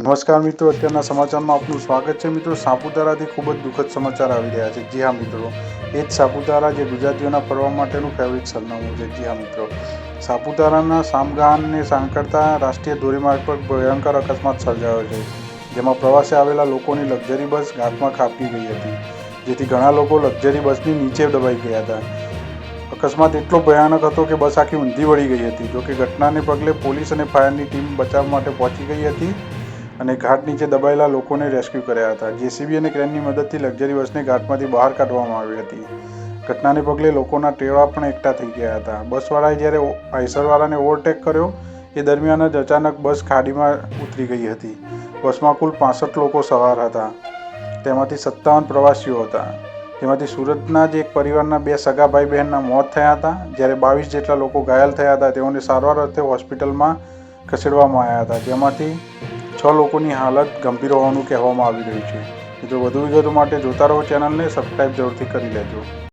નમસ્કાર મિત્રો, અત્યારના સમાચારમાં આપનું સ્વાગત છે. મિત્રો, સાપુતારાથી ખૂબ જ દુઃખદ સમાચાર આવી રહ્યા છે. જી હા, મિત્રો. એ જ સાપુતારા જે ગુજરાતીઓના ફરવા માટેનું ફેવરિટ સરનામું છે. જી હા, મિત્રો. સાપુતારાના સામગાનને સાંકળતા રાષ્ટ્રીય ધોરીમાર્ગ પર ભયંકર અકસ્માત સર્જાયો છે, જેમાં પ્રવાસે આવેલા લોકોની લક્ઝરી બસ ઘાટમાં ખાપકી ગઈ હતી, જેથી ઘણા લોકો લક્ઝરી બસની નીચે દબાઈ ગયા હતા. અકસ્માત એટલો ભયાનક હતો કે બસ આખી ઊંધી વળી ગઈ હતી. જોકે ઘટનાને પગલે પોલીસ અને ફાયરની ટીમ બચાવ માટે પહોંચી ગઈ હતી. અને ઘાટ નીચે દબાયેલા લોકોને રેસ્ક્યુ કર્યા હતા. જેસીબી અને ક્રેનની મદદથી લક્ઝરી બસને ઘાટમાંથી બહાર કાઢવામાં આવી હતી. ઘટનાને પગલે લોકોના ટેવા પણ એકઠા થઈ ગયા હતા. બસવાળાએ જ્યારે આઈસરવાળાને ઓવરટેક કર્યો, એ દરમિયાન જ અચાનક બસ ખાડીમાં ઉતરી ગઈ હતી. બસમાં કુલ પાસઠ લોકો સવાર હતા. તેમાંથી સત્તાવન પ્રવાસીઓ હતા. તેમાંથી સુરતના જ એક પરિવારના બે સગા ભાઈ બહેનના મોત થયા હતા. જ્યારે બાવીસ જેટલા લોકો ઘાયલ થયા હતા, તેઓને સારવાર અર્થે હોસ્પિટલમાં ખસેડવામાં આવ્યા હતા. જેમાંથી છ લોકોની હાલત ગંભીર હોવાનું કહેવામાં આવી રહ્યું છે. મિત્રો, વધુ વિગતો માટે જોતા રહો ચેનલને સબસ્ક્રાઈબ જરૂરથી કરી લેજો.